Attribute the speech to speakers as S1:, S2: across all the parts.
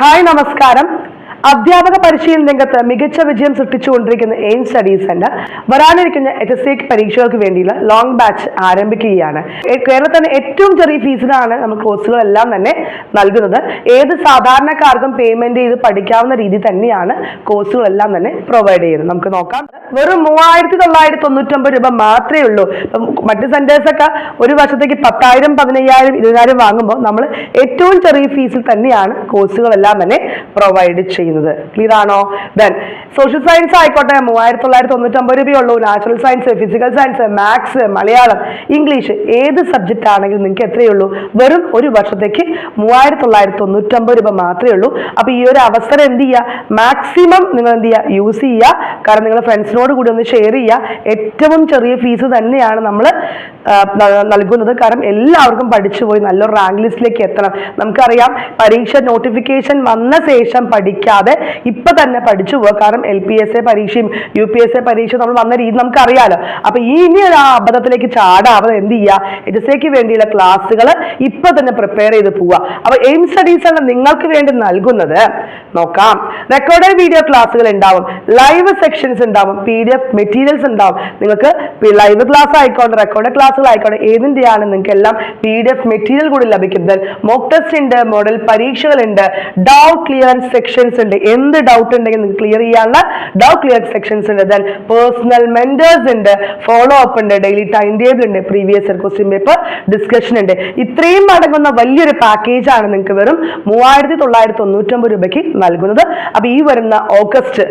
S1: Hi നമസ്കാരം. അധ്യാപക പരിശീലന രംഗത്ത് മികച്ച വിജയം സൃഷ്ടിച്ചുകൊണ്ടിരിക്കുന്ന എയിം സ്റ്റഡീസ് സെന്റർ വരാനിരിക്കുന്ന എച്ച് എസ് സി പരീക്ഷകൾക്ക് വേണ്ടിയുള്ള ലോങ് ബാച്ച് ആരംഭിക്കുകയാണ്. കേരളത്തിൽ തന്നെ ഏറ്റവും ചെറിയ ഫീസിലാണ് നമ്മൾ കോഴ്സുകളെല്ലാം തന്നെ നൽകുന്നത്. ഏത് സാധാരണക്കാർക്കും പേയ്മെന്റ് ചെയ്ത് പഠിക്കാവുന്ന രീതി തന്നെയാണ് കോഴ്സുകളെല്ലാം തന്നെ പ്രൊവൈഡ് ചെയ്യുന്നത്. നമുക്ക് നോക്കാം. വെറും മൂവായിരത്തി തൊള്ളായിരത്തി തൊണ്ണൂറ്റൊമ്പത് രൂപ മാത്രമേ ഉള്ളൂ. ഇപ്പം മറ്റ് സെന്റേഴ്സ് ഒക്കെ ഒരു വർഷത്തേക്ക് പത്തായിരം പതിനയ്യായിരം ഇരുപതിനായിരം വാങ്ങുമ്പോൾ നമ്മൾ ഏറ്റവും ചെറിയ ഫീസിൽ തന്നെയാണ് കോഴ്സുകളെല്ലാം തന്നെ പ്രൊവൈഡ് ചെയ്യുന്നത്. ക്ലിയർ ആണോ? ദെൻ സോഷ്യൽ സയൻസ് ആയിക്കോട്ടെ. മൂവായിരത്തി തൊള്ളായിരത്തി തൊണ്ണൂറ്റൊമ്പത് രൂപയുള്ളൂ. Natural science physical science maths Malayalam English ഏത് സബ്ജക്റ്റ് ആണെങ്കിലും നിങ്ങൾക്ക് എത്രയേ ഉള്ളൂ വെറും ഒരു വർഷത്തേക്ക് മൂവായിരത്തി തൊള്ളായിരത്തി തൊണ്ണൂറ്റമ്പത് രൂപ മാത്രമേ ഉള്ളൂ. അപ്പോൾ ഈ ഒരു അവസരം എന്ത് ചെയ്യുക? മാക്സിമം നിങ്ങൾ എന്ത് ചെയ്യുക? യൂസ് ചെയ്യുക. കാരണം നിങ്ങൾ ഫ്രണ്ട്സിനോട് കൂടി ഒന്ന് ഷെയർ ചെയ്യുക. ഏറ്റവും ചെറിയ ഫീസ് തന്നെയാണ് നമ്മൾ നൽകുന്നത്. കാരണം എല്ലാവർക്കും പഠിച്ചു പോയി നല്ലൊരു റാങ്ക് ലിസ്റ്റിലേക്ക് എത്തണം. നമുക്കറിയാം പരീക്ഷ നോട്ടിഫിക്കേഷൻ വന്ന ശേഷം പഠിക്കാതെ ഇപ്പൊ തന്നെ പഠിച്ചു പോവുക. കാരണം എൽ പി എസ് എ പരീക്ഷയും യു പി എസ് എ പരീക്ഷ നമ്മൾ വന്ന രീതി നമുക്കറിയാലോ. അപ്പൊ ഇനി ആ അബദ്ധത്തിലേക്ക് ചാടാതെ എന്ത് ചെയ്യുക എച്ച് എസ് എക്ക് വേണ്ടിയുള്ള ക്ലാസ്സുകൾ ഇപ്പൊ തന്നെ പ്രിപ്പയർ ചെയ്ത് പോവുക. അപ്പൊ എയിം സ്റ്റഡീസ് ആണ് നിങ്ങൾക്ക് വേണ്ടി നൽകുന്നത്. നോക്കാം. റെക്കോർഡഡ് വീഡിയോ ക്ലാസ്സുകൾ ഉണ്ടാവും. ലൈവ് സെക്ഷൻസ് ഉണ്ടാവും. പി ഡി എഫ് മെറ്റീരിയൽസ് ഉണ്ടാവും. നിങ്ങൾക്ക് ലൈവ് ക്ലാസ് ആയിക്കോട്ടെ റെക്കോർഡ് ക്ലാസ്സുകൾ ആയിക്കോട്ടെ ഏതിന്റെയാണ് നിങ്ങൾക്ക് എല്ലാം പി ഡി എഫ് മെറ്റീരിയൽ കൂടി ലഭിക്കുന്നത്? മോക്ക് ടെസ്റ്റ് ഉണ്ട് മോഡൽ പരീക്ഷകളുണ്ട് ഡൗട്ട് ക്ലിയറൻസ് സെക്ഷൻസ് ഉണ്ട്. എന്ത് ഡൗട്ട് ഉണ്ടെങ്കിൽ നിങ്ങൾക്ക് ക്ലിയർ ചെയ്യാനുള്ള ഡൗട്ട് ക്ലിയർ സെക്ഷൻസ് ഉണ്ട്. ദെൻ പേഴ്സണൽ മെന്റേഴ്സ് ഉണ്ട് ഫോളോ അപ്പ് ഉണ്ട് ഡെയിലി ടൈം ടേബിൾ ഉണ്ട് previous year question paper discussion ഉണ്ട്. ഇത്രയും അടങ്ങുന്ന വലിയൊരു പാക്കേജ് ആണ് നിങ്ങൾക്ക് വെറും മൂവായിരത്തി തൊള്ളായിരത്തി തൊണ്ണൂറ്റൊമ്പത് രൂപയ്ക്ക് നൽകുന്നത്. അപ്പൊ ഈ വരുന്ന ഓഗസ്റ്റ്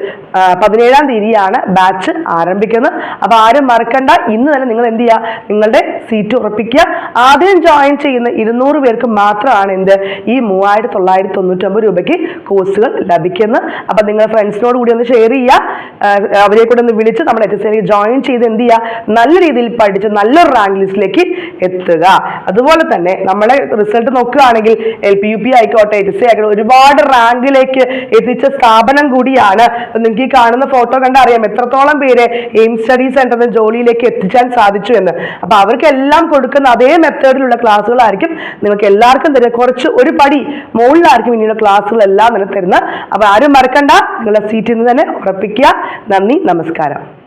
S1: പതിനേഴാം തീയതിയാണ് ബാച്ച് ആരംഭിക്കുന്നത്. അപ്പൊ ആരും മറക്കണ്ട. ഇന്ന് തന്നെ നിങ്ങൾ എന്ത് ചെയ്യുക? നിങ്ങളുടെ സീറ്റ് ഉറപ്പിക്കുക. ആദ്യം ജോയിൻ ചെയ്യുന്ന ഇരുന്നൂറ് പേർക്ക് മാത്രമാണ് എന്ത്? ഈ മൂവായിരത്തി തൊള്ളായിരത്തി തൊണ്ണൂറ്റൊമ്പത് രൂപയ്ക്ക് കോഴ്സുകൾ ലഭിക്കുന്നത്. അപ്പൊ നിങ്ങൾ ഫ്രണ്ട്സിനോട് കൂടി ഒന്ന് ഷെയർ ചെയ്യുക. അവരെ കൂടെ ഒന്ന് വിളിച്ച് നമ്മുടെ എച്ച് എസ് ജോയിൻ ചെയ്ത് എന്ത് ചെയ്യുക? നല്ല രീതിയിൽ പഠിച്ച് നല്ലൊരു റാങ്ക് ലിസ്റ്റിലേക്ക് എത്തുക. അതുപോലെ തന്നെ നമ്മളെ റിസൾട്ട് നോക്കുകയാണെങ്കിൽ എൽ പി യു പി ആയിക്കോട്ടെ എച്ച് സി ആയിക്കോട്ടെ ഒരുപാട് റാങ്കിലേക്ക് എത്തിച്ച സ്ഥാപനം കൂടിയാണ്. നിങ്ങൾക്ക് ഈ കാണുന്ന ഫോട്ടോ കണ്ട അറിയാം എത്രത്തോളം പേര് എയിം സ്റ്റഡി സെന്ററിന് ജോലിയിലേക്ക് എത്തിക്കാൻ സാധിച്ചു എന്ന്. അപ്പൊ അവർക്കെല്ലാം കൊടുക്കുന്ന അതേ മെത്തേഡിലുള്ള ക്ലാസ്സുകളായിരിക്കും നിങ്ങൾക്ക് എല്ലാവർക്കും തരുക. കുറച്ച് ഒരു പടി മുകളിലായിരിക്കും ഇനിയുള്ള ക്ലാസ്സുകളെല്ലാം തന്നെ തരുന്നത്. അപ്പൊ ആരും മറക്കണ്ട. നിങ്ങളുടെ സീറ്റിൽ നിന്ന് തന്നെ ഉറപ്പിക്കുക. നന്ദി നമസ്കാരം.